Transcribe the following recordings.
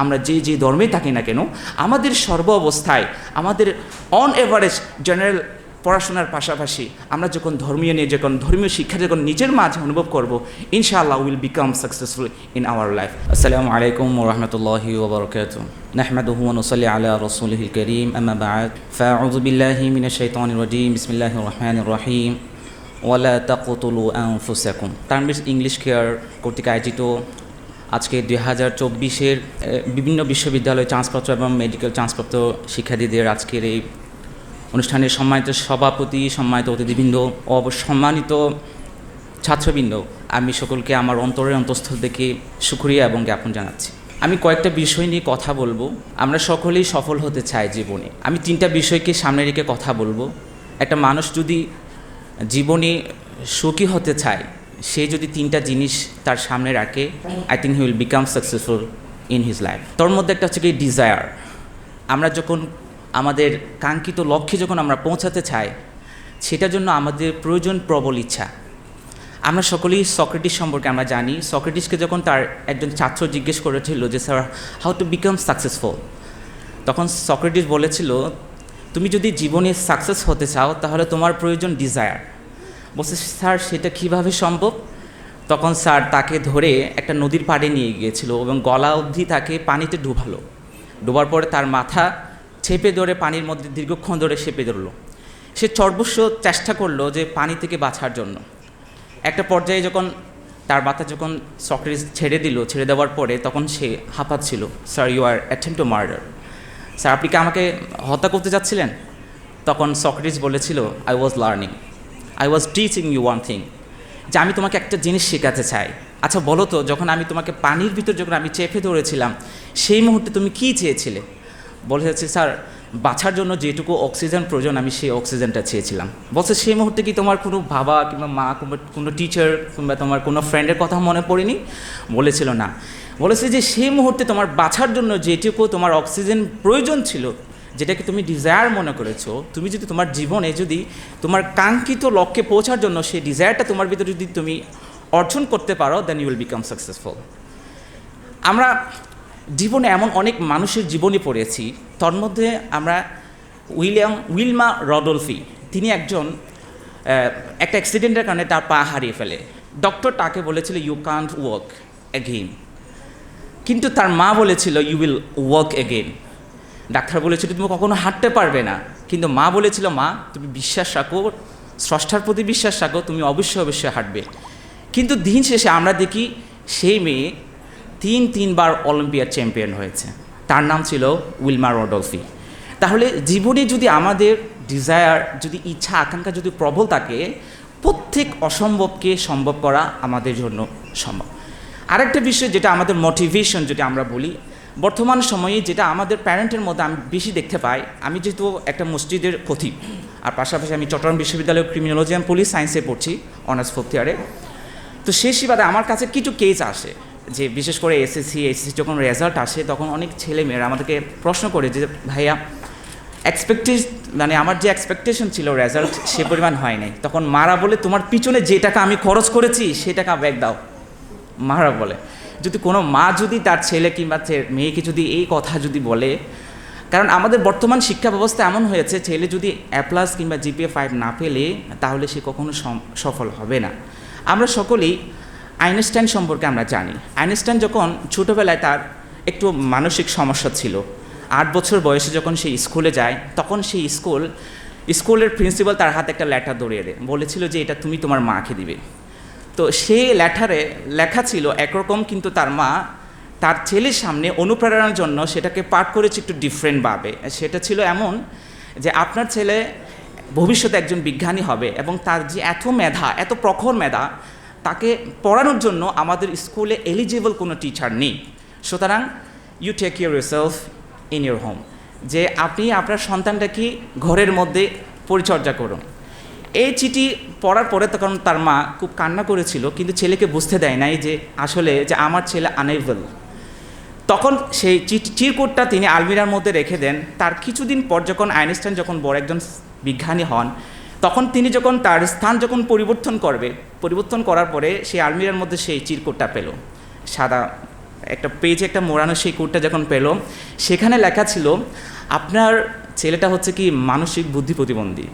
আমরা যে যে ধর্মে থাকি না কেন আমাদের সর্ব অবস্থায় আমাদের অন এভারেজ জেনারেল পড়াশোনার পাশাপাশি আমরা যখন ধর্মীয় নিয়ে যখন ধর্মীয় শিক্ষা যখন নিজের মাঝে অনুভব করব ইনশাআল্লাহ will become successful in our life আসসালামু আলাইকুম ওরহমতুল্লাহি ওবরকাত نحمده ونصلي على رسوله الكريم أما بعد فأعوذ بالله من الشيطان الرجيم بسم الله الرحمن الرحيم ওয়ালা তাকতুলু আনফুসাকুম টার্মিস ইংলিশ কেয়ার কর্তৃক আয়োজিত আজকে দুই হাজার চব্বিশের বিভিন্ন বিশ্ববিদ্যালয় চান্সপ্রাপ্ত এবং মেডিকেল চান্সপ্রাপ্ত শিক্ষার্থীদের আজকের এই অনুষ্ঠানের সম্মানিত সভাপতি, সম্মানিত অতিথিবৃন্দ সম্মানিত ছাত্রবৃন্দ, আমি সকলকে আমার অন্তরের অন্তঃস্থল থেকে সুক্রিয়া এবং জ্ঞাপন জানাচ্ছি। আমি কয়েকটা বিষয় নিয়ে কথা বলব। আমরা সকলেই সফল হতে চাই জীবনে। আমি তিনটা বিষয়কে সামনে রেখে কথা বলব। একটা মানুষ যদি জীবনে সুখী হতে চায় সে যদি তিনটা জিনিস তার সামনে রাখে I think he will become successful in his life তোর মধ্যে একটা হচ্ছে কি ডিজায়ার আমরা যখন আমাদের কাঙ্ক্ষিত লক্ষ্যে যখন আমরা পৌঁছাতে চাই, সেটার জন্য আমাদের প্রয়োজন প্রবল ইচ্ছা। আমরা সকলেই সক্রেটিস সম্পর্কে আমরা জানি। সক্রেটিসকে যখন তার একজন ছাত্র জিজ্ঞেস করেছিল যে sir how to become successful তখন সক্রেটিস বলেছিল, তুমি যদি জীবনে সাকসেস হতে চাও, তাহলে তোমার প্রয়োজন ডিজায়ার বলছে, স্যার, সেটা কীভাবে সম্ভব? তখন স্যার তাকে ধরে একটা নদীর পাড়ে নিয়ে গিয়েছিল এবং গলা অবধি তাকে পানিতে ডুবালো। ডোবার পরে তার মাথা চেপে ধরে পানির মধ্যে দীর্ঘক্ষণ ধরে চেপে ধরলো। সে সর্বস্ব চেষ্টা করল যে পানি থেকে বাঁচার জন্য। একটা পর্যায়ে যখন তার মাথা যখন সক্রেটিস ছেড়ে দিল, ছেড়ে দেওয়ার পরে তখন সে হাঁপাচ্ছিল sir you are attempt to murder sir, আপনি কি আমাকে হত্যা করতে যাচ্ছিলেন? তখন সক্রেটিস বলেছিল I was learning I was teaching you one thing যে আমি তোমাকে একটা জিনিস শেখাতে চাই। আচ্ছা বলো তো, যখন আমি তোমাকে পানির ভিতর যখন আমি চেপে ধরেছিলাম, সেই মুহূর্তে তুমি কী চেয়েছিলে? বলে যাচ্ছে স্যার, বাঁচার জন্য যেটুকু অক্সিজেন প্রয়োজন, আমি সেই অক্সিজেনটা চেয়েছিলাম। বলছে, সেই মুহূর্তে কি তোমার কোনো বাবা কিংবা মা কিংবা কোনো টিচার কিংবা তোমার কোনো ফ্রেন্ডের কথা মনে পড়েনি? বলেছিল না। বলেছে যে, সেই মুহূর্তে তোমার বাঁচার জন্য যেটুকু তোমার অক্সিজেন প্রয়োজন ছিল যেটাকে তুমি ডিজায়ার মনে করেছ, তুমি যদি তোমার জীবনে যদি তোমার কাঙ্ক্ষিত লক্ষ্যে পৌঁছার জন্য সেই ডিজায়ারটা তোমার ভিতরে যদি তুমি অর্জন করতে পারো then you will become successful আমরা জীবনে এমন অনেক মানুষের জীবনে পড়েছি তার মধ্যে আমরা উইলিয়াম, উইলমা রডলফি, তিনি একজন একটা অ্যাক্সিডেন্টের কারণে তার পা হারিয়ে ফেলে। ডক্টর তাকে বলেছিল ইউ কান্ট ওয়ার্ক অ্যাগেইন কিন্তু তার মা বলেছিল you will work again doctor বলেছিল তুমি কখনো হাঁটতে পারবে না। কিন্তু মা বলেছিল, মা, তুমি বিশ্বাস রাখো, স্রষ্টার প্রতি বিশ্বাস রাখো, তুমি অবশ্যই অবশ্যই হাঁটবে। কিন্তু দিন শেষে আমরা দেখি সেই মেয়ে তিন, তিনবার অলিম্পিয়ার চ্যাম্পিয়ন হয়েছে। তার নাম ছিল উইলমা রডলফি। তাহলে জীবনে যদি আমাদের ডিজায়ার যদি ইচ্ছা, আকাঙ্ক্ষা যদি প্রবল থাকে, প্রত্যেক অসম্ভবকে সম্ভব করা আমাদের জন্য সম্ভব। আরেকটা বিষয় যেটা আমাদের মোটিভেশন যেটা আমরা বলি বর্তমান সময়ে যেটা আমাদের প্যারেন্টের মধ্যে আমি বেশি দেখতে পাই আমি যেহেতু একটা মসজিদের কথিপ আর পাশাপাশি আমি চট্টগ্রাম বিশ্ববিদ্যালয়ের ক্রিমিনোলজি অ্যান্ড পুলিশ সায়েন্সে পড়ছি অনার্স ফোর্থ ইয়ারে তো সেই সুবাদে আমার কাছে কিছু কেস আসে যে বিশেষ করে এসএসসি এসএসসি যখন রেজাল্ট আসে তখন অনেক ছেলে মেয়েরা আমাদেরকে প্রশ্ন করে যে ভাইয়া এক্সপেক্টেশ মানে আমার যে এক্সপেকটেশন ছিল রেজাল্ট সে পরিমাণ হয় নাই। তখন মারা বলে তোমার পিছনে যে টাকা আমি খরচ করেছি সে টাকা ব্যাগ দাও। মারা বলে। যদি কোনো মা যদি তার ছেলে কিংবা মেয়েকে যদি এই কথা যদি বলে, কারণ আমাদের বর্তমান শিক্ষা ব্যবস্থা এমন হয়েছে, ছেলে যদি এ প্লাস কিংবা জিপিএ ফাইভ না পেলে, তাহলে সে কখনো সফল হবে না। আমরা সকলেই আইনস্টাইন সম্পর্কে আমরা জানি। আইনস্টাইন যখন ছোটোবেলায় তার একটু মানসিক সমস্যা ছিল। আট বছর বয়সে যখন সে স্কুলে যায়, তখন সেই স্কুল, স্কুলের প্রিন্সিপাল তার হাতে একটা লেটার ধরিয়ে দেয়। বলেছিল যে এটা তুমি তোমার মাকে দিবে। তো সেই লেটারে লেখা ছিল একরকম কিন্তু তার মা তার ছেলের সামনে অনুপ্রেরণার জন্য সেটাকে পাঠ করেছে একটু ডিফারেন্টভাবে সেটা ছিল এমন যে আপনার ছেলে ভবিষ্যতে একজন বিজ্ঞানী হবে এবং তার যে এত মেধা, এত প্রখর মেধা, তাকে পড়ানোর জন্য আমাদের স্কুলে এলিজিবল কোনো টিচার নেই। সুতরাং you take yourself in your home যে আপনি আপনার সন্তানটাকে ঘরের মধ্যে পরিচর্যা করুন। এই চিঠি পড়ার পরে তখন তার মা খুব কান্না করেছিল, কিন্তু ছেলেকে বুঝতে দেয় নাই যে আসলে যে আমার ছেলে আনএবল তখন সেই চিরকুটটা তিনি আলমিরার মধ্যে রেখে দেন। তার কিছুদিন পর যখন আইনস্টাইন যখন বড় একজন বিজ্ঞানী হন, তখন তিনি যখন তার স্থান যখন পরিবর্তন করবে, পরিবর্তন করার পরে সেই আলমিরার মধ্যে সেই চিরকুটটা পেল। সাদা একটা পেজে একটা মোড়ানো সেই কোটটা যখন পেল, সেখানে লেখা ছিল, আপনার ছেলেটা হচ্ছে কি মানসিক বুদ্ধি প্রতিবন্ধী।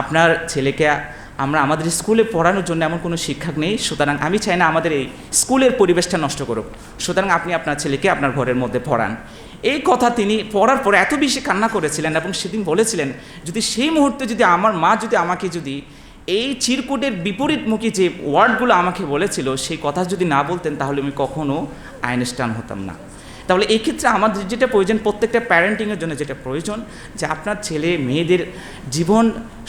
আপনার ছেলেকে আমরা আমাদের স্কুলে পড়ানোর জন্য এমন কোনো শিক্ষক নেই, সুতরাং আমি চাই না আমাদের এই স্কুলের পরিবেশটা নষ্ট করুক। সুতরাং আপনি আপনার ছেলেকে আপনার ঘরের মধ্যে পড়ান। এই কথা তিনি পড়ার পরে এত বেশি কান্না করেছিলেন এবং সেদিন বলেছিলেন, যদি সেই মুহূর্তে যদি আমার মা যদি আমাকে যদি এই চিরকুটের বিপরীতমুখী যে ওয়ার্ডগুলো আমাকে বলেছিল, সেই কথা যদি না বলতেন, তাহলে আমি কখনো আইনস্টাইন হতাম না। তাহলে এই ক্ষেত্রে আমাদের যেটা প্রয়োজন, প্রত্যেকটা প্যারেন্টিংয়ের জন্য যেটা প্রয়োজন, যে আপনার ছেলে মেয়েদের জীবন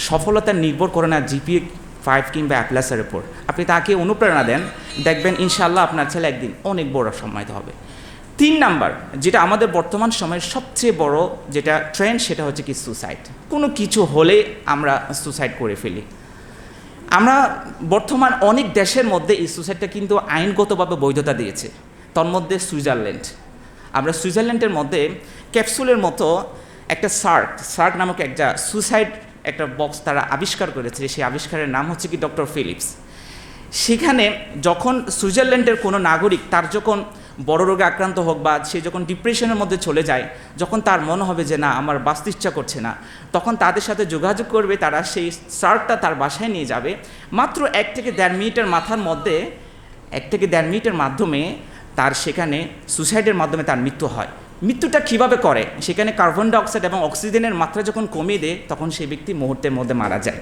সফলতা নির্ভর করে না জিপিএ ফাইভ কিংবা অ্যাপ্লাসের উপর। আপনি তাকে অনুপ্রেরণা দেন, দেখবেন ইনশাল্লাহ আপনার ছেলে একদিন অনেক বড় সম্মানিত হবে। তিন নাম্বার, যেটা আমাদের বর্তমান সময়ের সবচেয়ে বড় যেটা ট্রেন্ড সেটা হচ্ছে কি সুসাইড কোনো কিছু হলে আমরা সুসাইড করে ফেলি। আমরা বর্তমান অনেক দেশের মধ্যে এই সুসাইডটা কিন্তু আইনগতভাবে বৈধতা দিয়েছে। তন্মধ্যে সুইজারল্যান্ড। আমরা সুইজারল্যান্ডের মধ্যে ক্যাপসুলের মতো একটা সার্ক সার্ক নামক একটা সুসাইড একটা বক্স তারা আবিষ্কার করেছে, সেই আবিষ্কারের নাম হচ্ছে কি ডক্টর ফিলিপস। সেখানে যখন সুইজারল্যান্ডের কোনো নাগরিক তার যখন বড় রোগে আক্রান্ত হোক বা সে যখন ডিপ্রেশনের মধ্যে চলে যায়, যখন তার মনে হবে যে না, আমার বাঁচতে ইচ্ছা করছে না, তখন তাদের সাথে যোগাযোগ করবে, তারা সেই সার্কটা তার বাসায় নিয়ে যাবে। মাত্র এক থেকে দেড় মিনিটের মাথার মধ্যে, এক থেকে দেড় মিনিটের মাধ্যমে তার সেখানে সুসাইডের মাধ্যমে তার মৃত্যু হয়। মৃত্যুটা কীভাবে করে? সেখানে কার্বন ডাইঅক্সাইড এবং অক্সিজেনের মাত্রা যখন কমিয়ে দেয়, তখন সেই ব্যক্তি মুহূর্তের মধ্যে মারা যায়।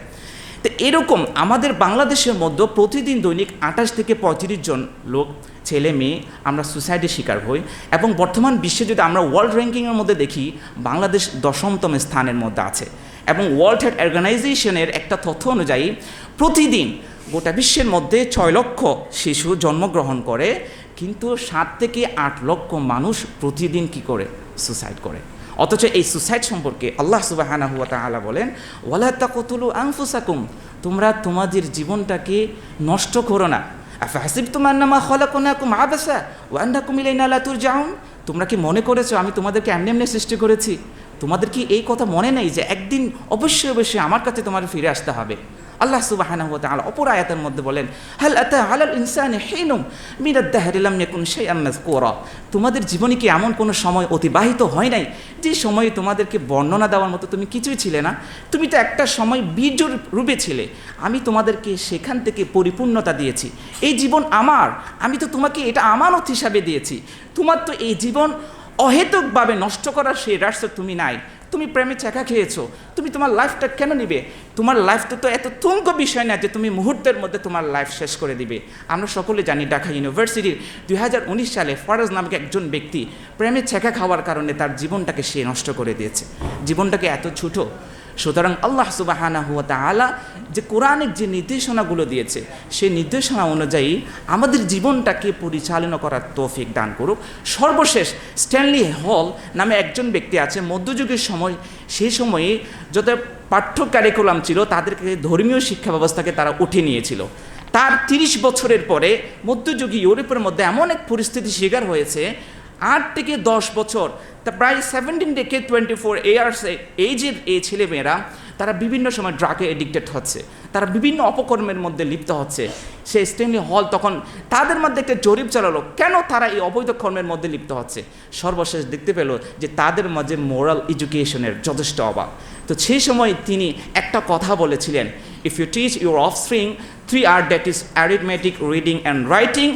তো এরকম আমাদের বাংলাদেশের মধ্যে প্রতিদিন দৈনিক আঠাশ থেকে পঁয়ত্রিশ জন লোক, ছেলে, মেয়ে, আমরা সুসাইডের শিকার হই এবং বর্তমান বিশ্বে যদি আমরা ওয়ার্ল্ড র্যাঙ্কিংয়ের মধ্যে দেখি, বাংলাদেশ দশমতম স্থানের মধ্যে আছে। এবং ওয়ার্ল্ড হেলথ অর্গানাইজেশনের একটা তথ্য অনুযায়ী, প্রতিদিন গোটা বিশ্বের মধ্যে ছয় লক্ষ শিশু জন্মগ্রহণ করে কিন্তু সাত থেকে আট লক্ষ মানুষ প্রতিদিন কি করে? সুসাইড করে। অথচ এই সুসাইড সম্পর্কে আল্লাহ সুবাহানা হুয়া তাআলা বলেন, ওয়ালা তাকতুলু আনফুসাকুম, তোমরা তোমাদের জীবনটাকে নষ্ট করো না। আফাসিব তোমার নামা খলাকুনাকুম আবাসা ওয়ান্নাকুম ইলাইনা লা তুরজাউন। তোমরা কি মনে করেছ আমি তোমাদেরকে এমনি এমনি সৃষ্টি করেছি? তোমাদের কি এই কথা মনে নেই যে একদিন অবশ্যই অবশ্যই আমার কাছে তোমার ফিরে আসতে হবে? আল্লাহ সুবাহানা হুয়া তাআলা অপর আয়াতের মধ্যে বলেন, হাল আতা আলাল ইনসানি হিনুম মিনাদ দাহরি লাম ইয়াকুন শাইআম মাযকুরা? তোমাদের জীবনে কি এমন কোনো সময় অতিবাহিত হয় নাই? যে সময়ে তোমাদেরকে বর্ণনা দেওয়ার মতো তুমি কিছুই ছিলে না? তুমি তো একটা সময় বীর্যর রূপে ছিলে। আমি তোমাদেরকে সেখান থেকে পরিপূর্ণতা দিয়েছি। এই জীবন আমার। আমি তো তোমাকে এটা আমানত হিসাবে দিয়েছি। তোমার তো এই জীবন অহেতুকভাবে নষ্ট করার সেই রাস্তা তুমি নাই। তুমি প্রেমে চাকা খেয়েছো, তুমি তোমার লাইফটা কেন নিবে? তোমার লাইফটা তো এত তুঙ্গ বিষয় না যে তুমি মুহূর্তের মধ্যে তোমার লাইফ শেষ করে দিবে। আমরা সকলে জানি ঢাকা ইউনিভার্সিটির দুই হাজার উনিশ সালে ফরাজ নামক একজন ব্যক্তি প্রেমে ছেঁকা খাওয়ার কারণে তার জীবনটাকে সে নষ্ট করে দিয়েছে। জীবনটাকে এত ছোট সুতরাং আল্লাহ সুবাহানা হুয়া তাআলা যে কোরআনিক যে নির্দেশনাগুলো দিয়েছে, সেই নির্দেশনা অনুযায়ী আমাদের জীবনটাকে পরিচালনা করার তৌফিক দান করুক। সর্বশেষ স্ট্যানলি হল নামে একজন ব্যক্তি আছে, মধ্যযুগের সময় সেই সময়ে যত পাঠ্য ক্যারিকুলাম ছিল, তাদেরকে ধর্মীয় শিক্ষা ব্যবস্থাকে তারা উঠে নিয়েছিল। তার তিরিশ বছরের পরে মধ্যযুগী ইউরোপের মধ্যে এমন এক পরিস্থিতি শিকার হয়েছে আট থেকে দশ বছর, তা প্রায় সেভেন্টিন থেকে টোয়েন্টি ফোর ইয়ার্সে এইজের এই ছেলেমেয়েরা, তারা বিভিন্ন সময় ড্রাগে এডিক্টেড হচ্ছে। তারা বিভিন্ন অপকর্মের মধ্যে লিপ্ত হচ্ছে। সে স্টেনলি হল তখন তাদের মধ্যে একটা জরিপ চালালো, কেন তারা এই অবৈধ কর্মের মধ্যে লিপ্ত হচ্ছে? সর্বশেষ দেখতে পেল যে তাদের মাঝে মোরাল এডুকেশনের যথেষ্ট অভাব। তো সেই সময় তিনি একটা কথা বলেছিলেন if you teach your offspring three R that is arithmetic reading and writing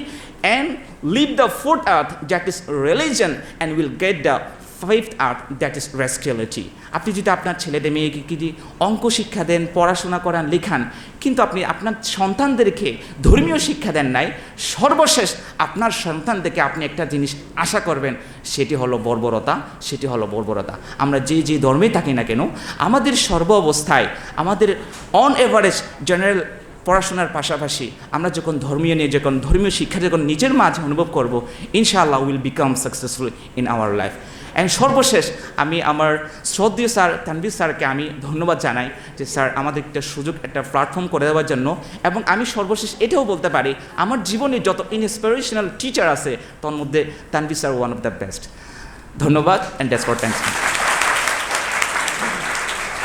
and leave the fourth earth, that is religion, and will get the fifth earth, that is rascality আপনি যদি আপনার ছেলেদের মেয়েকে যদি অঙ্ক শিক্ষা দেন, পড়াশোনা করান, লেখান, কিন্তু আপনি আপনার সন্তানদেরকে ধর্মীয় শিক্ষা দেন নাই, সর্বশেষ আপনার সন্তানদেরকে আপনি একটা জিনিস আশা করবেন, সেটি হলো বর্বরতা, সেটি হলো বর্বরতা। আমরা যে যে ধর্মেই থাকি না কেন, আমাদের সর্ব অবস্থায় আমাদের অন এভারেজ জেনারেল পড়াশোনার পাশাপাশি আমরা যখন ধর্মীয় নিয়ে, যখন ধর্মীয় শিক্ষা যখন নিজের মাঝে অনুভব করব, ইনশাআল্লাহ will become successful in our life and সর্বশেষ, আমি আমার শ্রদ্ধীয় স্যার তানবির স্যারকে আমি ধন্যবাদ জানাই যে স্যার আমাদের একটা সুযোগ, একটা প্ল্যাটফর্ম করে দেওয়ার জন্য। এবং আমি সর্বশেষ এটাও বলতে পারি, আমার জীবনে যত ইনস্পিরেশনাল টিচার আছে তার মধ্যে Tanvir sir one of the best ধন্যবাদ অ্যান্ড ড্যাস ফর থ্যাংকস